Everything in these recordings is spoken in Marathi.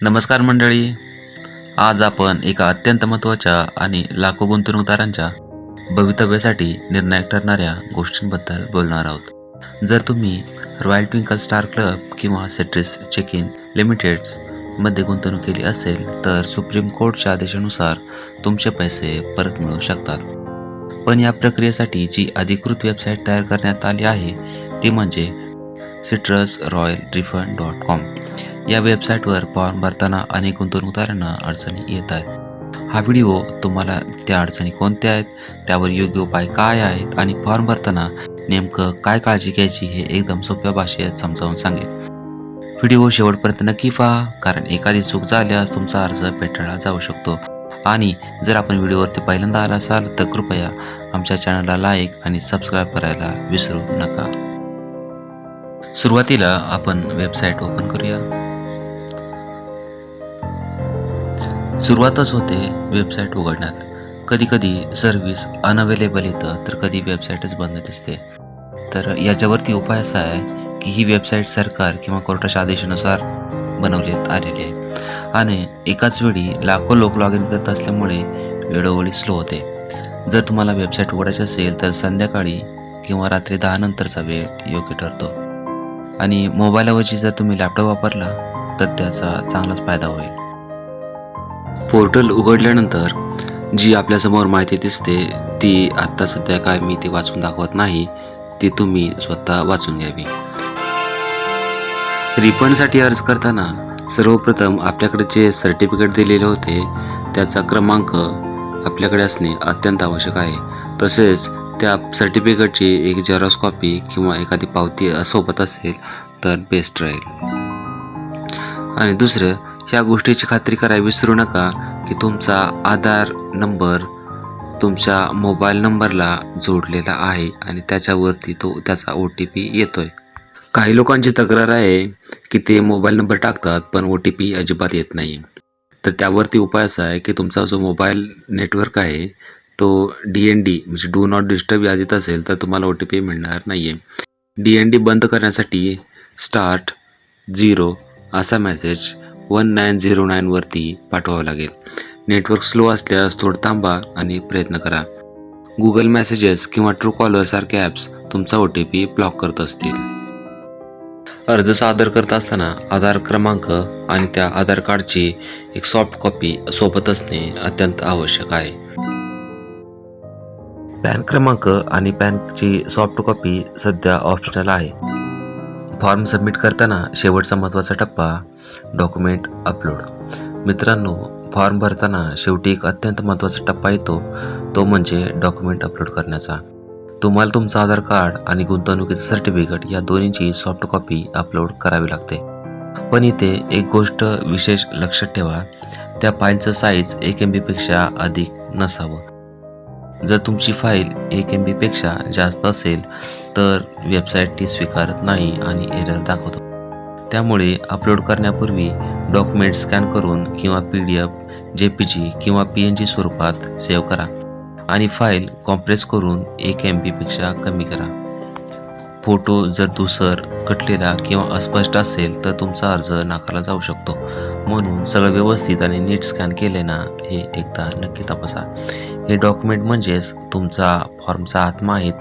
नमस्कार मंडळी. आज आपण एका अत्यंत महत्त्वाच्या आणि लाखो गुंतवणूकदारांच्या भवितव्यासाठी निर्णायक ठरणाऱ्या गोष्टींबद्दल बोलणार आहोत. जर तुम्ही रॉयल ट्विंकल स्टार क्लब किंवा सेट्रिस चेक इन लिमिटेड्समध्ये गुंतवणूक केली असेल तर सुप्रीम कोर्टच्या आदेशानुसार तुमचे पैसे परत मिळू शकतात. पण या प्रक्रियेसाठी जी अधिकृत वेबसाईट तयार करण्यात आली आहे ती म्हणजे citrus royal refund dot com या वेबसाईटवर फॉर्म भरताना अनेक गुंतवणूकदारांना अडचणी येत आहेत हा व्हिडिओ तुम्हाला त्या अडचणी कोणत्या आहेत? त्यावर योग्य उपाय काय आहेत? आणि फॉर्म भरताना नेमकं काय काळजी घ्यायची हे एकदम सोप्या भाषेत समजावून सांगेल व्हिडिओ शेवटपर्यंत नक्की पहा कारण एखादी चूक झाल्यास तुमचा अर्ज पेटाळला जाऊ शकतो. आणि जर आपण व्हिडिओवरती पहिल्यांदा आला असाल तर कृपया आमच्या चॅनलला लाईक आणि सबस्क्राईब करायला विसरू नका. सुरुवातीला आपण वेबसाईट ओपन करूया. सुरुवातच होते वेबसाईट उघडण्यात. कधी कधी सर्व्हिस अनअवेलेबल येतं तर कधी वेबसाईटच बंद दिसते. तर याच्यावरती उपाय असा आहे की ही वेबसाईट सरकार किंवा कोर्टाच्या आदेशानुसार बनवण्यात आलेली आहे. आणि एकाच वेळी लाखो लोक लॉग इन करत असल्यामुळे वेळोवेळी स्लो होते. जर तुम्हाला वेबसाईट उघडायची असेल तर संध्याकाळी किंवा रात्री दहा नंतरचा वेळ योग्य ठरतो. आणि मोबाईलऐवजी जर तुम्ही लॅपटॉप वापरला तर त्याचा चांगलाच फायदा होईल. पोर्टल उघडल्यानंतर जी आपल्यासमोर माहिती दिसते ती आत्ता सध्या काय मी ती वाचून दाखवत नाही ती तुम्ही स्वतः वाचून घ्यावी. रिफंडसाठी अर्ज करताना सर्वप्रथम आपल्याकडे जे सर्टिफिकेट दिलेले होते त्याचा क्रमांक आपल्याकडे असणे अत्यंत आवश्यक आहे. तसेच त्या सर्टिफिकेटची एक झेरॉक्स कॉपी किंवा एखादी पावती सोबत असेल तर बेस्ट राहील. आणि दुसरं ह्या गोष्टीची खात्री करायला विसरू नका की तुमचा आधार नंबर तुमच्या मोबाईल नंबरला जोडलेला आहे आणि त्याच्यावरती तो त्याचा ओ टी पी येतो आहे काही लोकांची तक्रार आहे की ते मोबाईल नंबर टाकतात पण ओ टी पी अजिबात येत नाही. तर त्यावरती उपाय असा आहे की तुमचा जो मोबाईल नेटवर्क आहे तो डी एन डी म्हणजे डू नॉट डिस्टर्ब यादीत असेल तर तुम्हाला ओ टी पी मिळणार नाही आहे डी एन डी बंद करण्यासाठी स्टार्ट झिरो असा मेसेज वन नाईन झिरो नाईनवरती पाठवावं लागेल. नेटवर्क स्लो असल्यास थोडं थांबा आणि प्रयत्न करा. गुगल मेसेजेस किंवा ट्रू कॉलर सारखे ॲप्स तुमचा ओ टी पी ब्लॉक करत असतील. अर्ज सादर करत असताना आधार क्रमांक आणि त्या आधार कार्डची एक सॉफ्ट कॉपी सोबत असणे अत्यंत आवश्यक आहे. पॅन क्रमांक आणि पॅनची सॉफ्ट कॉपी सध्या ऑप्शनल आहे. फॉर्म सबमिट करताना शेवटचा महत्त्वाचा टप्पा डॉक्युमेंट अपलोड. मित्रांनो फॉर्म भरताना शेवटी एक अत्यंत महत्त्वाचा टप्पा येतो तो म्हणजे डॉक्युमेंट अपलोड करण्याचा. तुम्हाला तुमचं आधार कार्ड आणि गुंतवणुकीचं सर्टिफिकेट या दोन्हीची सॉफ्ट कॉपी अपलोड करावी लागते. पण इथे एक गोष्ट विशेष लक्षात ठेवा त्या फाईलचं साईज एक एम बीपेक्षा अधिक नसावं. जर तुमची फाईल एक एम बीपेक्षा जास्त असेल तर वेबसाईट ती स्वीकारत नाही आणि एरर दाखवतो. त्यामुळे अपलोड करण्यापूर्वी डॉक्युमेंट स्कॅन करून किंवा P D F J P G किंवा पी एन जी स्वरूपात सेव्ह करा आणि फाईल कॉम्प्रेस करून एक एम बीपेक्षा कमी करा. फोटो जर दुसर कटलेला किंवा अस्पष्ट असेल तर तुमचा अर्ज नाकारला जाऊ शकतो. म्हणून सगळं व्यवस्थित आणि नीट स्कॅन केले ना हे एकदा नक्की तपासा. हे डॉक्युमेंट म्हणजेच तुमचा फॉर्मचा आत्मा आहेत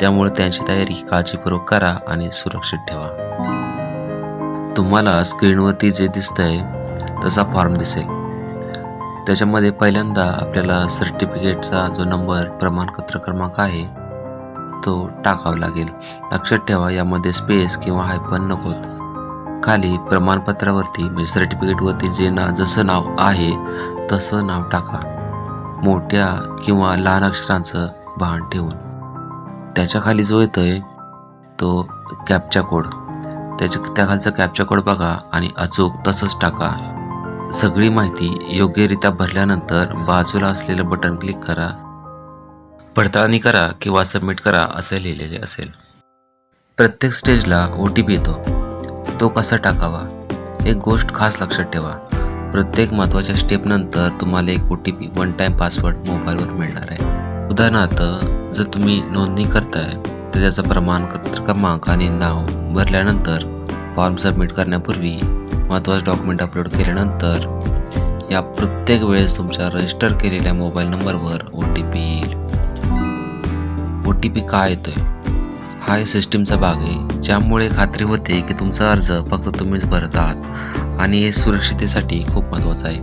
त्यामुळे त्यांची तयारी काळजीपूर्वक करा आणि सुरक्षित ठेवा. तुम्हाला स्क्रीनवरती जे दिसतंय तसा फॉर्म दिसेल. त्याच्यामध्ये पहिल्यांदा आपल्याला सर्टिफिकेटचा जो नंबर प्रमाणपत्र क्रमांक आहे तो टाकावा लागेल. लक्षात ठेवा यामध्ये स्पेस किंवा हायपन नकोत. खाली प्रमाणपत्रावरती म्हणजे सर्टिफिकेटवरती जे ना जसं नाव आहे तसं नाव टाका. मोठ्या किंवा लहान अक्षरांचं भान ठेवून. त्याच्याखाली जो आहे तो कॅपचा कोड त्याच्या त्याखालचा कॅपचा कोड बघा आणि अचूक तसंच टाका. सगळी माहिती योग्यरित्या भरल्यानंतर बाजूला असलेलं बटन क्लिक करा. पडताळणी करा किंवा सबमिट करा असे लिहिलेले असेल. प्रत्येक स्टेजला ओ टी पी येतो. तो कसा टाकावा? एक गोष्ट खास लक्षात ठेवा. प्रत्येक महत्त्वाच्या स्टेपनंतर तुम्हाला एक O T P one time password मोबाईलवर मिळणार आहे. उदाहरणार्थ जर तुम्ही नोंदणी करताय तर त्याचा प्रमाणपत्र क्रमांक आणि नाव भरल्यानंतर फॉर्म सबमिट करण्यापूर्वी महत्त्वाचं डॉक्युमेंट अपलोड केल्यानंतर या प्रत्येक वेळेस तुमच्या रजिस्टर केलेल्या मोबाईल नंबरवर ओ टी पी येईल. ओ टी पी का येतोय? हा सिस्टीमचा भाग आहे. ज्यामुळे खात्री होते की तुमचा अर्ज फक्त तुम्हीच भरत आहात आणि हे सुरक्षितेसाठी खूप महत्त्वाचं आहे.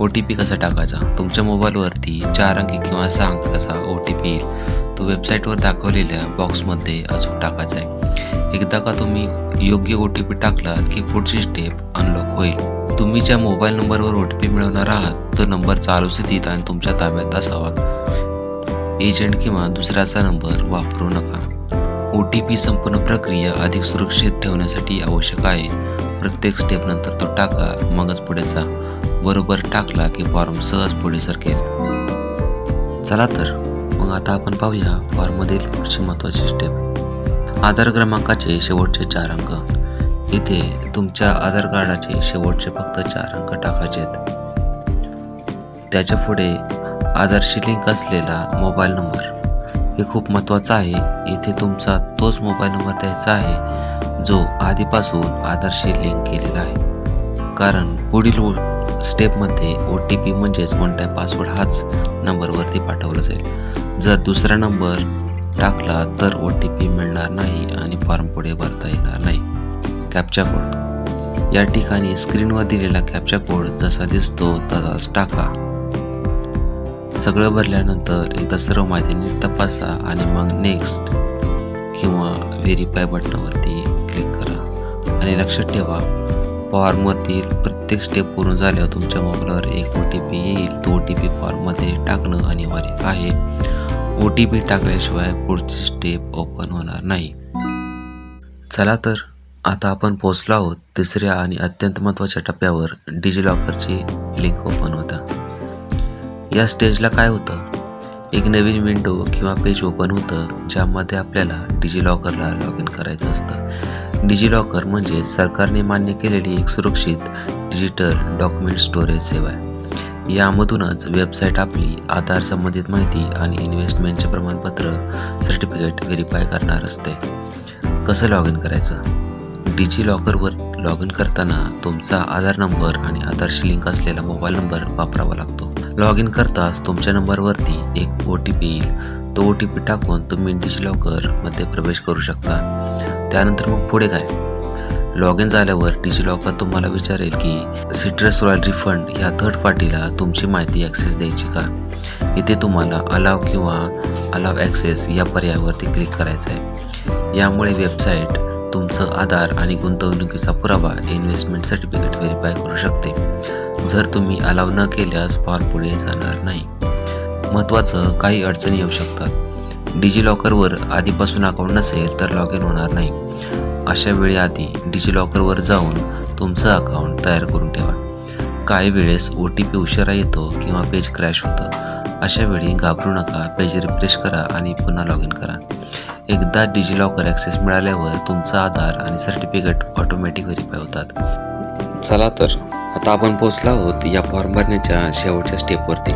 ओ टी पी कसा टाकायचा? तुमच्या मोबाईलवरती चार अंकी किंवा सहा अंकाचा ओ टी पी येईल? तो वेबसाईटवर दाखवलेल्या बॉक्समध्ये अचूक टाकायचा आहे. एकदा का तुम्ही योग्य ओ टी पी टाकला की पुढची स्टेप अनलॉक होईल. तुम्ही ज्या मोबाईल नंबरवर ओ टी पी मिळवणार आहात तो नंबर चालू स्थितीत आणि तुमच्या ताब्यात असावा. एजंट किंवा दुसऱ्याचा नंबर वापरू नका. ओ टी पी संपूर्ण प्रक्रिया अधिक सुरक्षित ठेवण्यासाठी आवश्यक आहे. प्रत्येक स्टेप नंतर तो टाका मगच पुढे जा. बरोबर टाकला की फॉर्म सहज पुढे सरकेल. चला तर मग आता आपण पाहूया फॉर्ममधील पुढची महत्त्वाची स्टेप आधार क्रमांकाचे शेवटचे चार अंक. इथे तुमच्या आधार कार्डाचे शेवटचे फक्त चार अंक टाकायचे आहेत. त्याच्या पुढे आधारशी लिंक असलेला मोबाईल नंबर हे खूप महत्त्वाचं आहे. इथे तुमचा तोच मोबाईल नंबर द्यायचा आहे जो आधीपासून आधारशी लिंक केलेला आहे. कारण पुढील स्टेपमध्ये ओ टी पी म्हणजेच वन टाईम पासवर्ड हाच नंबरवरती पाठवला जाईल. जर दुसरा नंबर टाकला तर ओ टी पी मिळणार नाही आणि फॉर्म पुढे भरता येणार नाही. कॅप्चा कोड या ठिकाणी स्क्रीनवर दिलेला कॅप्चा कोड जसा दिसतो तसाच टाका. सगळं भरल्यानंतर एकदा सर्व माहिती नीट तपासा आणि मग नेक्स्ट किंवा व्हेरीफाय बटनावरती क्लिक करा. आणि लक्षात ठेवा फॉर्मवरतील प्रत्येक स्टेप पूर्ण झाल्यावर तुमच्या मोबाईलवर एक ओ टी पी येईल. तो ओ टी पी फॉर्ममध्ये टाकणं अनिवार्य आहे. ओ टी पी टाकल्याशिवाय पुढची स्टेप ओपन होणार नाही. चला तर आता आपण पोचलो आहोत तिसऱ्या आणि अत्यंत महत्त्वाच्या टप्प्यावर डिजिलॉकरची लिंक ओपन होता. या स्टेजला काय होतं? एक नवीन विंडो किंवा पेज ओपन होतं ज्यामध्ये आपल्याला डिजिलॉकरला लॉग इन करायचं असतं. डिजिलॉकर म्हणजे सरकारने मान्य केलेली एक सुरक्षित डिजिटल डॉक्युमेंट स्टोरेज सेवा आहे. यामधूनच वेबसाईट आपली आधार संबंधित माहिती आणि इन्व्हेस्टमेंटचे प्रमाणपत्र सर्टिफिकेट व्हेरीफाय करणार असते. कसं लॉग इन करायचं? डिजि लॉकरवर लॉग इन करताना तुमचा आधार नंबर आणि आधारशी लिंक असलेला मोबाईल नंबर वापरावा लागतो. लॉग इन करताच तुमच्या नंबरवरती एक ओ टी पी येईल. तो ओ टी पी टाकून तुम्ही डिजी लॉकरमध्ये प्रवेश करू शकता. त्यानंतर मग पुढे काय? लॉग इन झाल्यावर डिजी लॉकर तुम्हाला विचारेल की सिट्रस रॉयल रिफंड ह्या थर्ड पार्टीला तुमची माहिती ॲक्सेस द्यायची का? इथे तुम्हाला अलाव किंवा अलाव ॲक्सेस या पर्यायावरती क्लिक करायचं आहे यामुळे वेबसाईट तुमचं आधार आणि गुंतवणुकीचा पुरावा इन्व्हेस्टमेंट सर्टिफिकेट व्हेरीफाय करू शकते. जर तुम्ही अलाव न केल्यास फॉर्म पुढे जाणार नाही. महत्त्वाचं काही अडचणी येऊ शकतात. डिजिलॉकरवर आधीपासून अकाउंट नसेल तर लॉग इन होणार नाही. अशा वेळी आधी डिजिलॉकरवर जाऊन तुमचं अकाउंट तयार करून ठेवा. काही वेळेस ओ टी पी उशिरा येतो किंवा पेज क्रॅश होतं. अशा वेळी घाबरू नका पेज रिफ्रेश करा आणि पुन्हा लॉग इन करा. एकदा डिजिलॉकर ॲक्सेस मिळाल्यावर तुमचा आधार आणि सर्टिफिकेट ऑटोमॅटिक व्हेरीफाय होतात. चला तर आता आपण पोचलो आहोत या फॉर्म भरण्याच्या शेवटच्या स्टेपवरती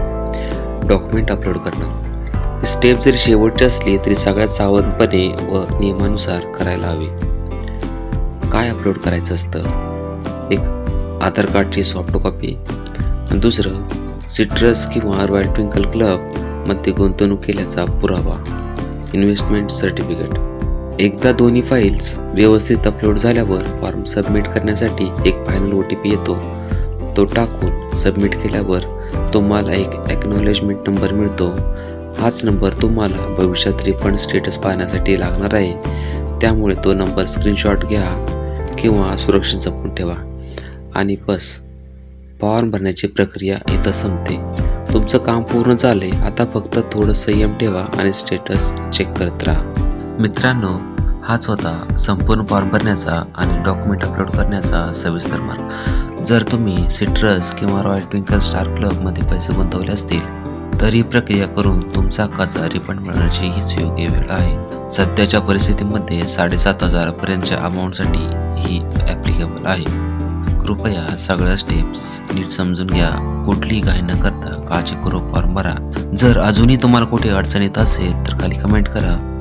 डॉक्युमेंट अपलोड करणं. स्टेप जरी शेवटची असली तरी सगळ्यात सावधपणे व नियमानुसार करायला हवी. काय अपलोड करायचं असतं? एक आधार कार्डची सॉफ्ट कॉपी आणि दुसरं सिट्रस किंवा रॉयल ट्विंकल क्लबमध्ये गुंतवणूक केल्याचा पुरावा. Investment certificate. एकदा दोन्ही फाईल्स व्यवस्थित अपलोड झाल्यावर फॉर्म सबमिट करण्यासाठी एक फायनल ओ टी पी येतो. तो टाकून सबमिट केल्यावर तुम्हाला एक ॲक्नॉलेजमेंट नंबर मिळतो. हाच नंबर तुम्हाला भविष्यात रिफंड स्टेटस पाहण्यासाठी लागणार आहे. त्यामुळे तो नंबर स्क्रीनशॉट घ्या किंवा सुरक्षित जपून ठेवा. आणि बस. फॉर्म भरण्याची प्रक्रिया इथं संपते. तुमचं काम पूर्ण झाले आता फक्त थोडं संयम ठेवा आणि स्टेटस चेक करत राहा. मित्रांनो हाच होता संपूर्ण फॉर्म भरण्याचा आणि डॉक्युमेंट अपलोड करण्याचा सविस्तर मार्ग. जर तुम्ही सिट्रस किंवा रॉयल ट्विंकल स्टार क्लबमध्ये पैसे गुंतवले असतील तर ही प्रक्रिया करून तुमचा कर्जा रिफंड मिळण्याची हीच योग्य वेळ आहे. सध्याच्या परिस्थितीमध्ये साडेसात हजारापर्यंतच्या अमाऊंटसाठी ही ॲप्लिकेबल आहे. कृपया सगळ्या स्टेप्स नीट समजून घ्या. कुठलीही घाई न करता काळजीपूर्वक फॉर्म भरा. जर अजूनही तुम्हाला कुठे अडचण येत असेल तर खाली कमेंट करा.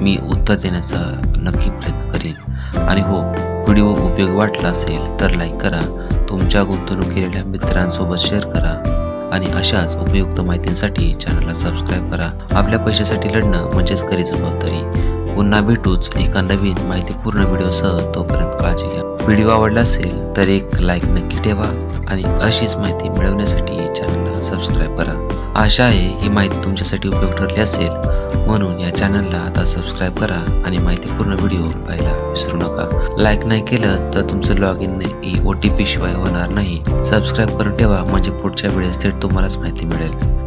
मी उत्तर देण्याचा नक्की प्रयत्न करेन. आणि हो व्हिडिओ उपयोग वाटला असेल तर लाईक करा. तुमच्या गुंतवणूक केलेल्या मित्रांसोबत शेअर करा. आणि अशाच उपयुक्त माहितींसाठी चॅनलला सबस्क्राईब करा. आपल्या पैशासाठी लढणं म्हणजेच खरी जबाबदारी पुन्हा भेटूच एका नवीन माहितीपूर्ण व्हिडिओसह तोपर्यंत काळजी घ्या. व्हिडिओ आवडला असेल तर एक लाईक नक्की ठेवा आणि अशीच माहिती मिळवण्यासाठी चॅनलला सबस्क्राईब करा. आशा आहे ही माहिती तुमच्यासाठी उपयोग ठरली असेल. म्हणून या चॅनलला आता सबस्क्राईब करा आणि माहितीपूर्ण व्हिडिओ पाहायला विसरू नका. लाईक नाही केलं तर तुमचं log in O T P शिवाय होणार नाही. सबस्क्राईब करून ठेवा म्हणजे पुढच्या वेळेस थेट तुम्हालाच माहिती मिळेल.